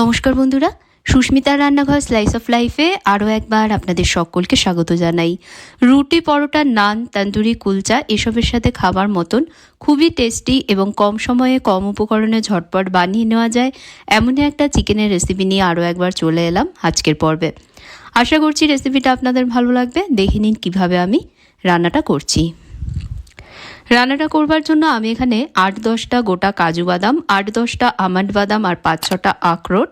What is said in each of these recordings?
নমস্কার বন্ধুরা। সুস্মিতার রান্নাঘর স্লাইস অফ লাইফে আরও একবার আপনাদের সকলকে স্বাগত জানাই। রুটি, পরোটা, নান, তান্দুরি, কুলচা এসবের সাথে খাবার মতন খুবই টেস্টি এবং কম সময়ে কম উপকরণে ঝটপট বানিয়ে নেওয়া যায় এমনই একটা চিকেনের রেসিপি নিয়ে আরও একবার চলে এলাম আজকের পর্বে। আশা করছি রেসিপিটা আপনাদের ভালো লাগবে। দেখে নিন কীভাবে আমি রান্নাটা করছি। রান্নাটা করবার জন্য আমি এখানে আট দশটা গোটা কাজু বাদাম, আট দশটা আমন্ড বাদাম আর পাঁচ ছটা আখরোট।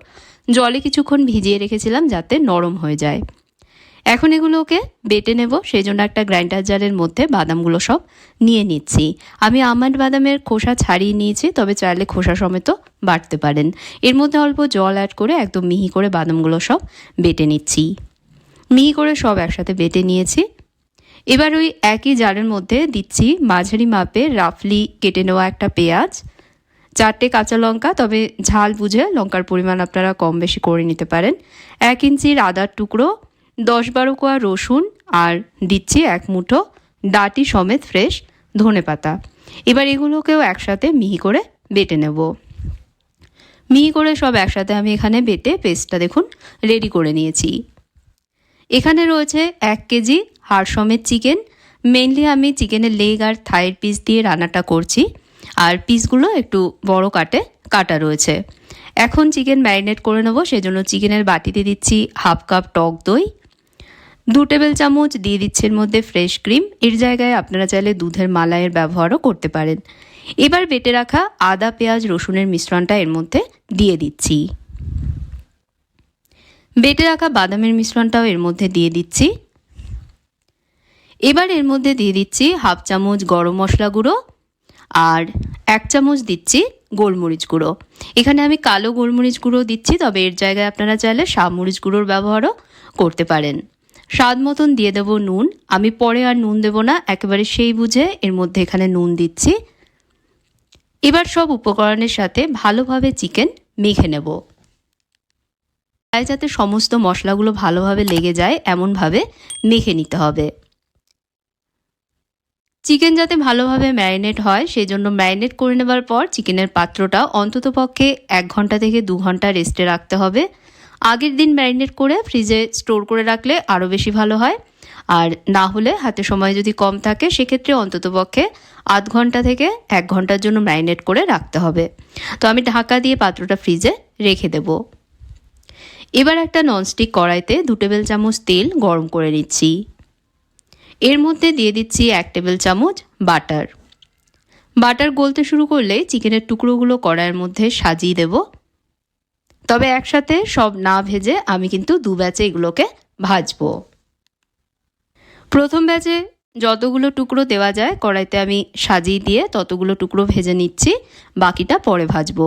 জলে কিছুক্ষণ ভিজিয়ে রেখেছিলাম যাতে নরম হয়ে যায়। এখন এগুলোকে বেটে নেব, সেই জন্য একটা গ্রাইন্ডার জারের মধ্যে বাদামগুলো সব নিয়ে নিচ্ছি। আমি আমন্ড বাদামের খোসা ছাড়িয়ে নিয়েছি, তবে চাইলে খোসা সমেত বাটতে পারেন। এর মধ্যে অল্প জল অ্যাড করে একদম মিহি করে বাদামগুলো সব বেটে নিচ্ছি। মিহি করে সব একসাথে বেটে নিয়েছি। এবার ওই একই জারের মধ্যে দিচ্ছি মাঝারি মাপে রাফলি কেটে নেওয়া একটা পেঁয়াজ। চারটে কাঁচা লঙ্কা, তবে ঝাল বুঝে লঙ্কার পরিমাণ আপনারা কম বেশি করে নিতে পারেন। এক ইঞ্চির আদার টুকরো, দশ বারো কোয়া রসুন, আর দিচ্ছি এক মুঠো ডাটি সমেত ফ্রেশ ধনে পাতা। এবার এগুলোকেও একসাথে মিহি করে বেটে নেব। মিহি করে সব একসাথে আমি এখানে বেটে পেস্টটা দেখুন রেডি করে নিয়েছি। এখানে রয়েছে এক কেজি হাড় সমেত চিকেন। মেনলি আমি চিকেনের লেগ আর থাইয়ের পিস দিয়ে রান্নাটা করছি। আর পিসগুলো একটু বড় কাটে, কাটা রয়েছে। এখন চিকেন ম্যারিনেট করে নেব, সেজন্য চিকেনের বাটিতে দিচ্ছি হাফ কাপ টক দই। দু টেবিল চামচ দিয়ে দিচ্ছে এর মধ্যে ফ্রেশ ক্রিম এর জায়গায় আপনারা চাইলে দুধের মালাইয়ের ব্যবহারও করতে পারেন। এবার বেটে রাখা আদা, পেঁয়াজ, রসুনের মিশ্রণটা এর মধ্যে দিয়ে দিচ্ছি। বেটে রাখা বাদামের মিশ্রণটাও এর মধ্যে দিয়ে দিচ্ছি। এবার এর মধ্যে দিয়ে দিচ্ছি হাফ চামচ গরম মশলা গুঁড়ো আর এক চামচ দিচ্ছি গোলমরিচ গুঁড়ো। এখানে আমি কালো গোলমরিচ গুঁড়ো দিচ্ছি, তবে এর জায়গায় আপনারা চাইলে মরিচ গুঁড়োর ব্যবহারও করতে পারেন। স্বাদ মতন দিয়ে দেবো নুন। আমি পরে আর নুন দেবো না, একেবারে সেই বুঝে এর মধ্যে এখানে নুন দিচ্ছি। এবার সব উপকরণের সাথে ভালোভাবে চিকেন মেখে নেব। তাই যাতে সমস্ত মশলাগুলো ভালোভাবে লেগে যায়, এমনভাবে মেখে নিতে হবে। চিকেন যাতে ভালোভাবে ম্যারিনেট হয় সেই জন্য ম্যারিনেট করে নেবার পর চিকেনের পাত্রটা অন্তত পক্ষে এক ঘণ্টা থেকে দু ঘণ্টা রেস্টে রাখতে হবে। আগের দিন ম্যারিনেট করে ফ্রিজে স্টোর করে রাখলে আরও বেশি ভালো হয়। আর না হলে হাতে সময় যদি কম থাকে, সেক্ষেত্রে অন্তত পক্ষে আধ ঘণ্টা থেকে এক ঘণ্টার জন্য ম্যারিনেট করে রাখতে হবে। তো আমি ঢাকা দিয়ে পাত্রটা ফ্রিজে রেখে দেব। এবার একটা ননস্টিক কড়াইতে দু টেবিল চামচ তেল গরম করে নিচ্ছি। এর মধ্যে দিয়ে দিচ্ছি এক টেবিল চামচ বাটার। বাটার গলতে শুরু করলে চিকেনের টুকরোগুলো কড়াইয়ের মধ্যে সাজিয়ে দেব। তবে একসাথে সব না ভেজে আমি কিন্তু দু ব্যাচে এগুলোকে ভাজবো। প্রথম ব্যাচে যতগুলো টুকরো দেওয়া যায় কড়াইতে আমি সাজিয়ে দিয়ে ততগুলো টুকরো ভেজে নিচ্ছি, বাকিটা পরে ভাজবো।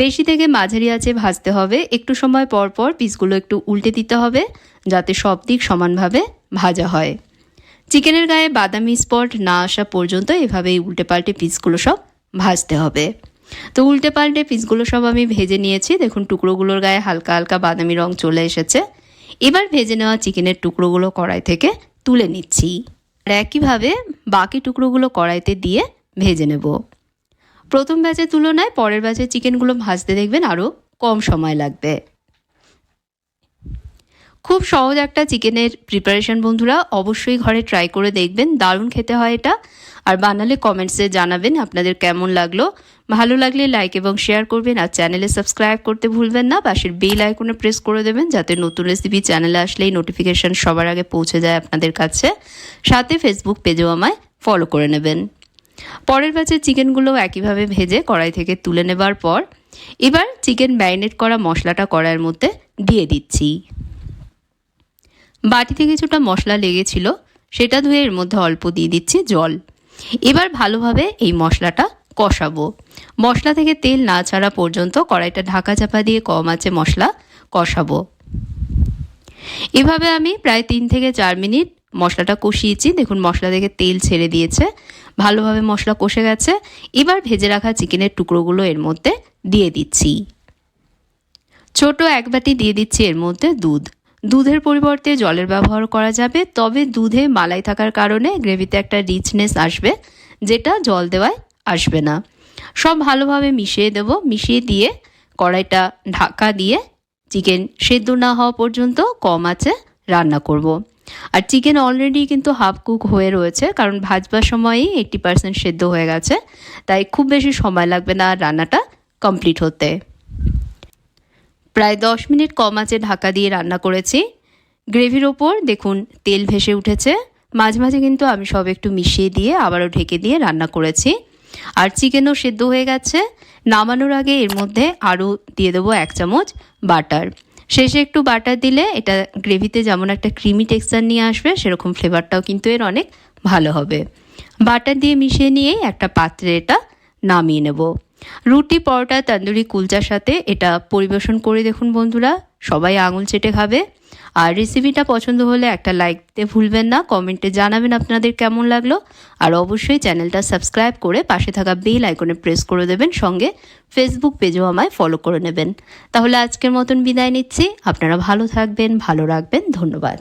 বেশি থেকে মাঝারি আছে ভাজতে হবে, একটু সময় পর পর পিসগুলো একটু উল্টে দিতে হবে, যাতে সব দিক সমানভাবে ভাজা হয়। চিকেনের গায়ে বাদামি স্পট না আসা পর্যন্ত এভাবেই উল্টে পাল্টে পিসগুলো সব ভাজতে হবে। তো উল্টে পাল্টে পিসগুলো সব আমি ভেজে নিয়েছি। দেখুন, টুকরোগুলোর গায়ে হালকা হালকা বাদামি রং চলে এসেছে। এবার ভেজে নেওয়া চিকেনের টুকরোগুলো কড়াই থেকে তুলে নিচ্ছি। আর একইভাবে বাকি টুকরোগুলো কড়াইতে দিয়ে ভেজে নেব। প্রথম ব্যাচের তুলনায় পরের ব্যাচের চিকেনগুলো ভাজতে দেখবেন আরও কম সময় লাগবে। খুব সহজ একটা চিকেনের প্রিপারেশন বন্ধুরা। অবশ্যই ঘরে ট্রাই করে দেখবেন। দারুণ খেতে হয় এটা। আর বানালে কমেন্টসে জানাবেন আপনাদের কেমন লাগল। ভালো লাগলে লাইক এবং শেয়ার করবেন। আর চ্যানেলে সাবস্ক্রাইব করতে ভুলবেন না। পাশের বেল আইকনে প্রেস করে দেবেন যাতে নতুন রেসিপি চ্যানেলে আসলেই নোটিফিকেশান সবার আগে পৌঁছে যায় আপনাদের কাছে। সাথে ফেসবুক পেজেও আমায় ফলো করে নেবেন। পরের ব্যাচের চিকেনগুলো একইভাবে ভেজে কড়াই থেকে তুলে নেবার পর, এবার চিকেন ম্যারিনেট করা মশলাটা কড়াইয়ের মধ্যে দিয়ে দিচ্ছি। বাটিতে কিছুটা মশলা লেগেছিল, সেটা ধুয়ে এর মধ্যে অল্প দিয়ে দিচ্ছি জল। এবার ভালোভাবে এই মশলাটা কষাবো। মশলা থেকে তেল না ছাড়া পর্যন্ত কড়াইটা ঢাকা চাপা দিয়ে কম আছে মশলা, কষাবো। এভাবে আমি প্রায় তিন থেকে চার মিনিট মশলাটা কষিয়েছি। দেখুন, মশলা থেকে তেল ছেড়ে দিয়েছে, ভালোভাবে মশলা কষে গেছে। এবার ভেজে রাখা চিকেনের টুকরোগুলো এর মধ্যে দিয়ে দিচ্ছি। ছোট এক বাটি দিয়ে দিচ্ছি এর মধ্যে দুধ। দুধের পরিবর্তে জলের ব্যবহার করা যাবে, তবে দুধে মালাই থাকার কারণে গ্রেভিতে একটা রিচনেস আসবে, যেটা জল দেওয়ায় আসবে না সব ভালোভাবে মিশিয়ে দেব, মিশিয়ে দিয়ে কড়াইটা ঢাকা দিয়ে চিকেন সেদ্ধ না হওয়া পর্যন্ত কম আছে রান্না করব। আর চিকেন অলরেডি কিন্তু হাফ কুক হয়ে রয়েছে, কারণ ভাজবার সময়ই এইটটি পার্সেন্ট সেদ্ধ হয়ে গেছে, তাই খুব বেশি সময় লাগবে না রান্নাটা কমপ্লিট হতে প্রায় দশ মিনিট কম আছে ঢাকা দিয়ে রান্না করেছি। গ্রেভির ওপর দেখুন, তেল ভেসে উঠেছে। মাঝে মাঝে কিন্তু আমি সব একটু মিশিয়ে দিয়ে আবারও ঢেকে দিয়ে রান্না করেছি। আর চিকেনও সেদ্ধ হয়ে গেছে। নামানোর আগে এর মধ্যে আরও দিয়ে দেবো এক চামচ বাটার। শেষে একটু বাটার দিলে এটা গ্রেভিতে যেমন একটা ক্রিমি টেক্সচার নিয়ে আসবে, সেরকম ফ্লেভারটাও কিন্তু এর অনেক ভালো হবে। বাটার দিয়ে মিশিয়ে নিয়েই একটা পাত্রে এটা নামিয়ে নেব। রুটি, পরোটা, তন্দুরি, কুলচার সাথে এটা পরিবেশন করে দেখুন বন্ধুরা। সবাই আঙুল চেটে খাবে। আর রেসিপিটা পছন্দ হলে একটা লাইক দিতে ভুলবেন না কমেন্টে জানাবেন আপনাদের কেমন লাগল। আর অবশ্যই চ্যানেলটা সাবস্ক্রাইব করে পাশে থাকা বেল আইকনে প্রেস করে দেবেন, সঙ্গে ফেসবুক পেজও আমায় ফলো করে নেবেন। তাহলে আজকের মতন বিদায় নিচ্ছি। আপনারা ভালো থাকবেন, ভালো রাখবেন, ধন্যবাদ।